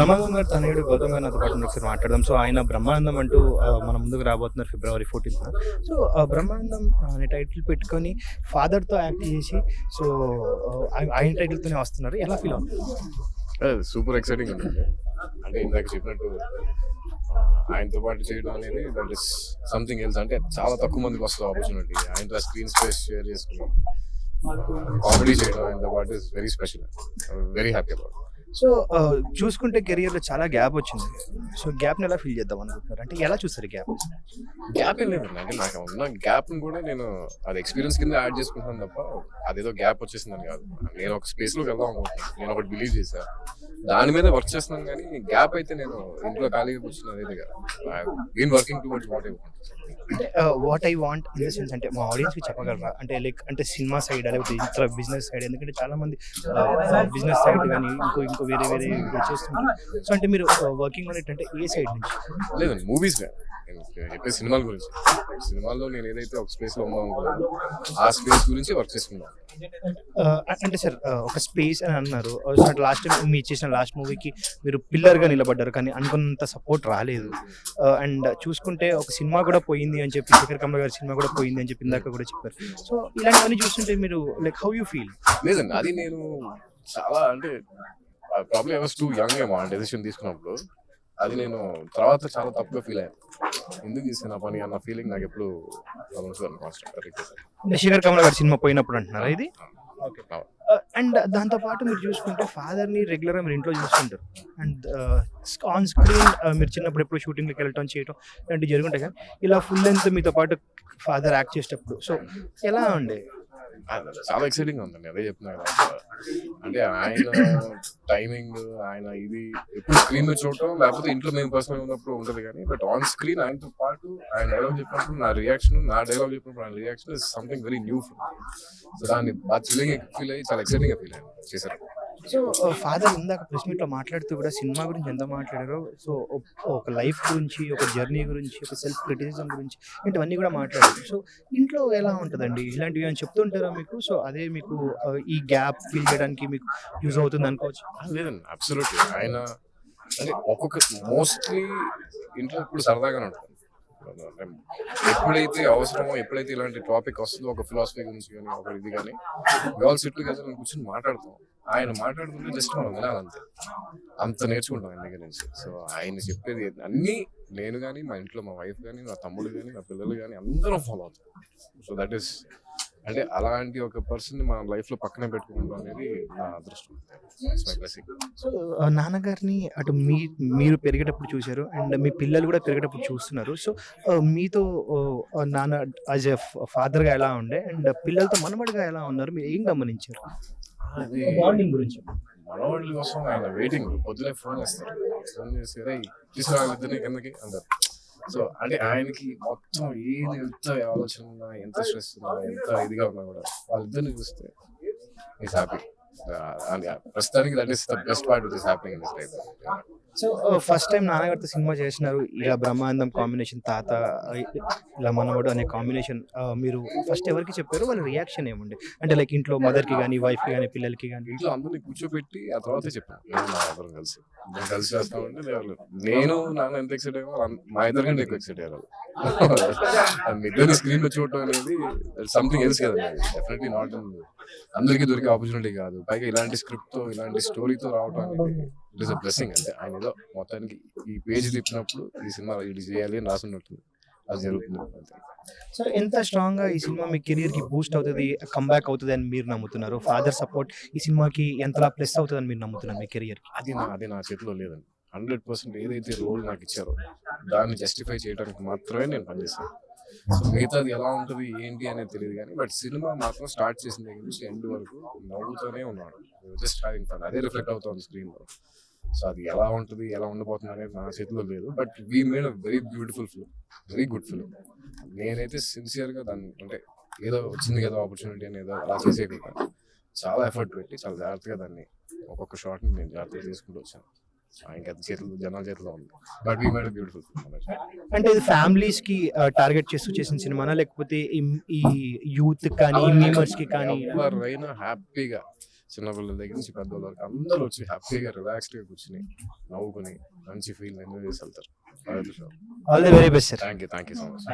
బ్రహ్మానందం గారు తనయుడు గౌతమ్ గారు నాతో పాటు ఒకసారి మాట్లాడదాం. సో ఆయన బ్రహ్మానందం అంటూ మన ముందుకు రాబోతున్నారు ఫిబ్రవరి ఫోర్టీన్త్ సో ఆ, బ్రహ్మానందం అనే టైటిల్ పెట్టుకొని ఫాదర్తో యాక్ట్ చేసి సో ఆయన టైటిల్తోనే వస్తున్నారు. ఎలా ఫీల్ అవుతుంది? సూపర్ ఎక్సైటింగ్ ఉంటుంది అంటే ఇందాక చెప్పినట్టు ఆయనతో పాటు చేయడం అనేది దట్ ఇస్ సంథింగ్ ఎల్స్ అంటే చాలా తక్కువ మందికి వస్తుంది ఆపర్చునిటీ ఆయనతో స్క్రీన్ స్పేస్ షేర్ చేసుకున్నాం కామెడీ చేయడం ఆయనతో పాటు is very special very happy about so చూసుకుంటే కెరియర్లో చాలా గ్యాప్ వచ్చింది. సో గ్యాప్ని ఎలా ఫీల్ చేద్దాం అనుకుంటున్నారు? అంటే ఎలా చూస్తారు గ్యాప్ గ్యాప్ ఏం లేదండి. అంటే నాకు ఉన్న గ్యాప్ కూడా నేను అది ఎక్స్పీరియన్స్ కింద యాడ్ చేసుకుంటాను తప్ప అదేదో గ్యాప్ వచ్చేసిందని కాదు. నేను ఒక స్పేస్లోకి వెళ్దాం అనుకుంటున్నాను. నేను ఒకటి బిలీవ్ చేశా. దాని మీద వర్క్ చేస్తున్నాను కానీ గ్యాప్ అయితే నేను ఇంట్లో ఖాళీగా కూర్చున్నది అయితే కదా been working towards what I అంటే what I want in the sense అంటే మా ఆడియన్స్కి చెప్పగలరా? అంటే లైక్ అంటే సినిమా సైడ్ లేకపోతే ఇతర బిజినెస్ సైడ్ ఎందుకంటే చాలా మంది బిజినెస్ సైడ్ కానీ ఇంకో ఇంకో వేరే వేరే చేస్తుంటారు. సో అంటే మీరు uh, వర్కింగ్ అనేటంటే ఏ సైడ్ నుంచి? లేదండి మూవీస్ నేను చెప్పే సినిమాల గురించి. సినిమాల్లో నేను ఏదైతే ఒక స్పేస్లో ఉందాం అనుకున్నాను ఆ స్పేస్ గురించి వర్క్ చేసుకున్నాను. అంటే సార్ ఒక స్పేస్ అని అన్నారు. లాస్ట్ టైం మీ చేసిన లాస్ట్ మూవీకి మీరు పిల్లర్గా నిలబడ్డారు కానీ అనుకున్నంత సపోర్ట్ రాలేదు. అండ్ చూసుకుంటే ఒక సినిమా కూడా పోయింది అని చెప్పి శేఖర్ కమల గారి సినిమా కూడా పోయింది అని చెప్పి ఇందాక కూడా చెప్పారు. సో ఇలాంటివన్నీ చూస్తుంటే మీరు లైక్ హౌ యూ ఫీల్ లేదండి అది నేను చాలా అంటే ప్రాబ్లమ్ టూ యంగ్ ఏమో డెసిషన్ తీసుకున్నప్పుడు. అది నేను తర్వాత చాలా తప్పుగా ఫీల్ అయ్యాను. ఎందుకు తీసిన పని అన్న ఫీలింగ్ నాకు ఎప్పుడు శేఖర్ కమల గారి సినిమా పోయినప్పుడు అంటున్నారా ఇది? అండ్ దాంతో పాటు మీరు చూసుకుంటే ఫాదర్ని రెగ్యులర్గా మీరు ఇంట్లో చూస్తుంటారు. అండ్ ఆన్ స్క్రీన్ మీరు చిన్నప్పుడు ఎప్పుడు షూటింగ్ లకి వెళ్ళటం చేయటం ఇలాంటివి జరుగుంటాయి కానీ ఇలా ఫుల్ లెంత్ మీతో పాటు ఫాదర్ యాక్ట్ చేసేటప్పుడు. సో ఎలా ఉండే? చాలా ఎక్సైటింగ్ ఉందండి అదే చెప్తున్నా కదా. అంటే ఆయన టైమింగ్ ఆయన ఇది ఎప్పుడు స్క్రీన్ మీద చూడటం లేకపోతే ఇంట్లో మేము పర్సనల్ ఉన్నప్పుడు ఉంటుంది కానీ బట్ ఆన్ స్క్రీన్ ఆయనతో పాటు ఆయన డైలాగ్ చెప్పినప్పుడు నా రియాక్షన్ నా డైలాగ్ చెప్పినప్పుడు ఆయన reaction is something very new so దాన్ని బాగా చిల్లింగ్ ఫీల్ అయ్యి చాలా ఎక్సైటింగ్గా ఫీల్ అయ్యాను చేశారు. సో ఫాదర్ ఇందాక ప్రెస్ మీట్లో మాట్లాడుతూ కూడా సినిమా గురించి ఎంత మాట్లాడారో సో ఒక లైఫ్ గురించి ఒక జర్నీ గురించి ఒక సెల్ఫ్ క్రిటిసిజం గురించి ఇవన్నీ కూడా మాట్లాడారు. సో ఇంట్లో ఎలా ఉంటుందండి? ఇలాంటివి అని చెప్తుంటారా మీకు? సో అదే మీకు ఈ గ్యాప్ ఫీల్ చేయడానికి మీకు యూజ్ అవుతుంది అనుకోవచ్చు. లేదండి అబ్సల్యూట్లీ ఆయన అంటే ఒక్కొక్క మోస్ట్లీ ఇంట్లో ఇప్పుడు సరదాగానే ఉంటుంది ఎప్పుడైతే అవసరమో ఎప్పుడైతే ఇలాంటి టాపిక్ వస్తుందో ఒక ఫిలాసఫీ గురించి కానీ ఒక ఇది కానీ ఆల్ సిట్ టుగెదర్ కూర్చొని మాట్లాడతాం. ఆయన మాట్లాడుతుంటే జస్ట్ మనం వినాలంతే. అంత నేర్చుకుంటాం ఆయన దగ్గర నుంచి. సో ఆయన చెప్పేది అన్నీ నేను కానీ మా ఇంట్లో మా వైఫ్ కానీ నా తమ్ముడు కానీ నా పిల్లలు కానీ అందరం ఫాలో అవుతాం. సో దట్ ఈస్ అంటే అలాంటి ఒక పర్సన్ మన లైఫ్లో పక్కనే పెట్టుకుంటాం అనేది నా అదృష్టం. నాన్నగారిని అటు మీ మీరు పెరిగేటప్పుడు చూశారు అండ్ మీ పిల్లలు కూడా పెరిగేటప్పుడు చూస్తున్నారు. సో మీతో నాన్న యాజ్ ఎ ఫాదర్గా ఎలా ఉండే అండ్ పిల్లలతో మనబడిగా ఎలా ఉన్నారు? మీరు ఏం గమనించారు? అది బాండింగ్ గురించి. మనవాళ్ళ కోసం ఆయన వెయిటింగ్ పొద్దునే ఫోన్ చేస్తారు ఫోన్ చేసి రే తీసుకురావాలి ఇద్దరిని కిందకి అందరు సో అంటే ఆయనకి మొత్తం ఏది ఎంత ఆలోచన ఉన్నా ఎంత స్ట్రెస్ ఉన్నా ఎంత ఇదిగా ఉన్నా కూడా వాళ్ళిద్దరిని చూస్తే ఈస్ హ్యాపీ ప్రస్తుతానికి that is the best part which is happy in this so first time నాన్నగారితో సినిమా చేసినారు. ఇలా బ్రహ్మానందం కాంబినేషన్ తాత ఇలా మనవడు అనే కాంబినేషన్ మీరు ఫస్ట్ ఎవరికి చెప్పారు? వాళ్ళ రియాక్షన్ ఏముండే అంటే లైక్ ఇంట్లో మదర్కి కానీ వైఫ్కి కానీ పిల్లలకి కానీ ఇంట్లో అందరినీ కూర్చోబెట్టి ఆ తర్వాత చెప్పాను. అందరం కలిసి. మేము కలిసి చేస్తామంటే నేను- నేను నాన్న ఎంత ఎక్సైట్ అయ్యో మా ఇద్దరు కంటే ఎక్కువ ఎక్సైట్ అయ్యారు వాళ్ళు. ఇద్దరిని స్క్రీన్లో చూడటం అనేది సంథింగ్ ఎల్స్ కదా. డెఫినెట్లీ నాట్ అందరికీ దొరికే ఆపర్చునిటీ కాదు. పైగా ఇలాంటి స్క్రిప్ట్తో ఇలాంటి స్టోరీతో రావటం అనేది ఇట్ ఇస్ అ బ్లెస్సింగ్ అంటే ఆయన ఏదో మొత్తానికి ఈ పేజ్ తిప్పినప్పుడు ఈ సినిమా ఇది చేయాలి అని రాసున్నట్టుంది అది జరుగుతుంది. అంతే. సో ఎంత స్ట్రాంగ్గా ఈ సినిమా మీ కెరియర్కి బూస్ట్ అవుతుంది కంబ్యాక్ అవుతుంది అని మీరు నమ్ముతున్నారు? ఫాదర్ సపోర్ట్ ఈ సినిమాకి ఎంతలా ప్లస్ అవుతుంది అని మీరు నమ్ముతున్నారు మీ కెరియర్ అది నా అది నా చేతిలో లేదండి. హండ్రెడ్ పర్సెంట్ ఏదైతే రోల్ నాకు ఇచ్చారో దాన్ని జస్టిఫై చేయడానికి మాత్రమే నేను పనిచేస్తాను. సో మిగతాది ఎలా ఉంటుంది ఏంటి అనేది తెలియదు కానీ బట్ సినిమా మాత్రం స్టార్ట్ చేసిన దగ్గర నుంచి ఎండ్ వరకు నవ్వుతూనే ఉన్నాడు. జస్ట్ హ్యావింగ్ ఫన్ అదే రిఫ్లెక్ట్ అవుతుంది స్క్రీన్లో. సో అది ఎలా ఉంటుంది ఎలా ఉండబోతుంది అనేది నా చేతిలో లేదు. But we made a very beautiful film very good film నేనైతే సిన్సియర్గా దాన్ని అంటే ఏదో వచ్చింది కదా ఆపర్చునిటీ అని ఏదో అలా చేసేయకుండా చాలా ఎఫర్ట్ పెట్టి చాలా జాగ్రత్తగా దాన్ని ఒక్కొక్క షాట్ని నేను జాగ్రత్తగా తీసుకుంటూ వచ్చాను. ఇంకా చేతులు జనాల చేతిలో ఉంది. బట్ వీ మేడ్ బ్యూటిఫుల్ అంటే ఇది ఫ్యామిలీస్కి టార్గెట్ చేస్తూ చేసిన సినిమానా? లేకపోతే ఈ- ఈ యూత్ కానీ మీమర్స్కి కానీ? ఎవరైనా హ్యాపీగా చిన్నపిల్లల దగ్గర నుంచి పెద్దవాళ్ళ వరకు అందరూ వచ్చి హ్యాపీగా రిలాక్స్డ్గా కూర్చుని నవ్వుకుని మంచి ఫీల్ ఎంజాయ్ చేసి వెళ్తారు. All the very best sir thank you thank you so much